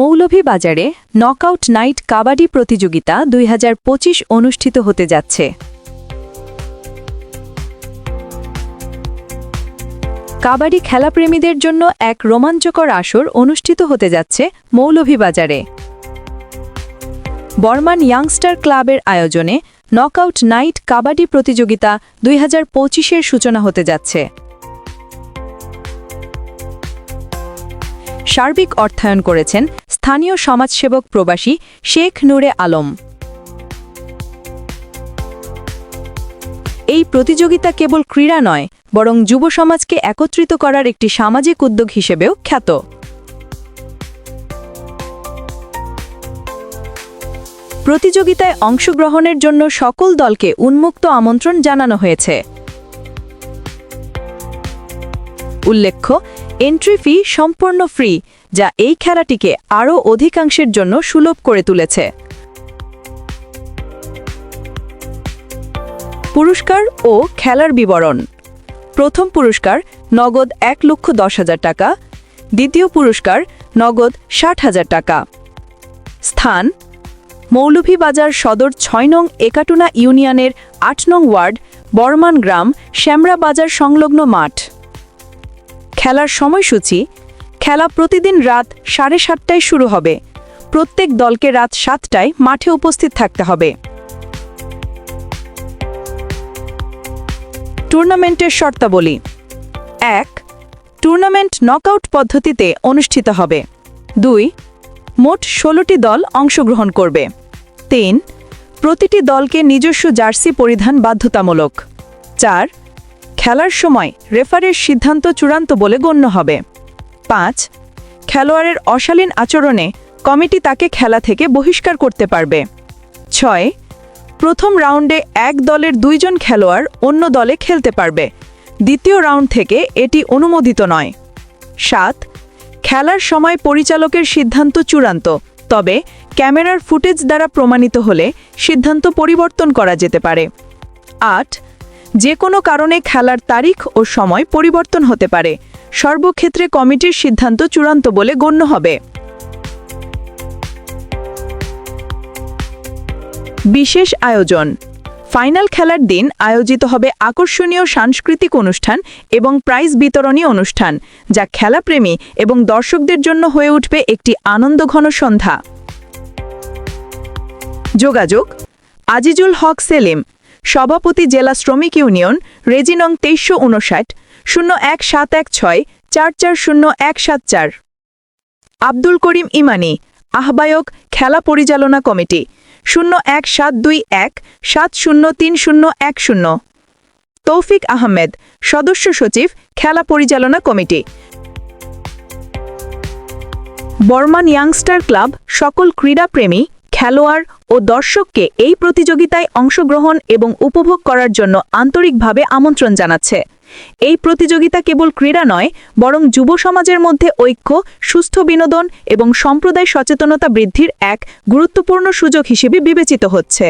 মৌলভীবাজারে knockout night kabaddi প্রতিযোগিতা দুই হাজার পঁচিশ অনুষ্ঠিত হতে যাচ্ছে। কাবাডি খেলাপ্রেমীদের জন্য এক রোমাঞ্চকর আসর অনুষ্ঠিত হতে যাচ্ছে মৌলভীবাজারে। বর্মান ইয়াংস্টার ক্লাবের আয়োজনে নকআউট নাইট কাবাডি প্রতিযোগিতা দুই হাজার পঁচিশের সূচনা হতে যাচ্ছে। সার্বিক অর্থায়ন করেছেন স্থানীয় সমাজসেবক প্রবাসী শেখ নূরে আলম। এই প্রতিযোগিতা কেবল ক্রীড়া নয়, বরং যুব সমাজকে একত্রিত করার একটি সামাজিক উদ্যোগ হিসেবেও খ্যাত। প্রতিযোগিতায় অংশগ্রহণের জন্য সকল দলকে উন্মুক্ত আমন্ত্রণ জানানো হয়েছে। উল্লেখ্য এন্ট্রি ফি সম্পূর্ণ ফ্রি যা এই খেলাটিকে আরও অধিকাংশের জন্য সুলভ করে তুলেছে। পুরস্কার ও খেলার বিবরণ। প্রথম পুরস্কার নগদ এক লক্ষ দশ হাজার টাকা, দ্বিতীয় পুরস্কার নগদ ষাট হাজার টাকা। স্থান, মৌলভীবাজার সদর ছয় নং একাটুনা ইউনিয়নের আট নং ওয়ার্ড, বর্মান গ্রাম শ্যামরা বাজার সংলগ্ন মাঠ। খেলার সময়সূচি, খেলা প্রতিদিন রাত সাড়ে সাতটায় শুরু হবে। প্রত্যেক দলকে রাত সাতটায় মাঠে উপস্থিত থাকতে হবে। টুর্নামেন্টের শর্তাবলী। এক, টুর্নামেন্ট নকআউট পদ্ধতিতে অনুষ্ঠিত হবে। দুই, মোট ষোলোটি দল অংশগ্রহণ করবে। তিন, প্রতিটি দলকে নিজস্ব জার্সি পরিধান বাধ্যতামূলক। চার খেলার সময় রেফারের সিদ্ধান্ত চূড়ান্ত বলে গণ্য হবে। পাঁচ, খেলোয়াড়ের অশালীন আচরণে কমিটি তাকে খেলা থেকে বহিষ্কার করতে পারবে। ছয়, প্রথম রাউন্ডে এক দলের দুইজন খেলোয়াড় অন্য দলে খেলতে পারবে। দ্বিতীয় রাউন্ড থেকে এটি অনুমোদিত নয়। সাত, খেলার সময় পরিচালকের সিদ্ধান্ত চূড়ান্ত, তবে ক্যামেরার ফুটেজ দ্বারা প্রমাণিত হলে সিদ্ধান্ত পরিবর্তন করা যেতে পারে। আট যে কোনো কারণে খেলার তারিখ ও সময় পরিবর্তন হতে পারে। সর্বক্ষেত্রে কমিটির সিদ্ধান্ত চূড়ান্ত বলে গণ্য হবে। বিশেষ আয়োজন। ফাইনাল খেলার দিন আয়োজিত হবে আকর্ষণীয় সাংস্কৃতিক অনুষ্ঠান এবং প্রাইজ বিতরণী অনুষ্ঠান, যা খেলাপ্রেমী এবং দর্শকদের জন্য হয়ে উঠবে একটি আনন্দঘন সন্ধ্যা। যোগাযোগ আজিজুল হক সেলিম সভাপতি জেলা শ্রমিক ইউনিয়ন, রেজিনং তেইশশো উনষাট, শূন্য এক সাত এক ছয়, চার চার শূন্য এক সাত চার। আব্দুল করিম ইমানি, আহ্বায়ক, খেলা পরিচালনা কমিটি, শূন্য এক সাত দুই এক, সাত শূন্য তিন শূন্য এক শূন্য। তৌফিক আহমেদ, সদস্য সচিব, খেলা পরিচালনা কমিটি। বর্মান ইয়াংস্টার ক্লাব, সকল ক্রীড়াপ্রেমী খেলোয়াড় ও দর্শককে এই প্রতিযোগিতায় অংশগ্রহণ এবং উপভোগ করার জন্য আন্তরিকভাবে আমন্ত্রণ জানাচ্ছে। এই প্রতিযোগিতা কেবল ক্রীড়া নয়, বরং যুব সমাজের মধ্যে ঐক্য সুস্থ বিনোদন এবং সম্প্রদায় সচেতনতা বৃদ্ধির এক গুরুত্বপূর্ণ সুযোগ হিসেবে বিবেচিত হচ্ছে।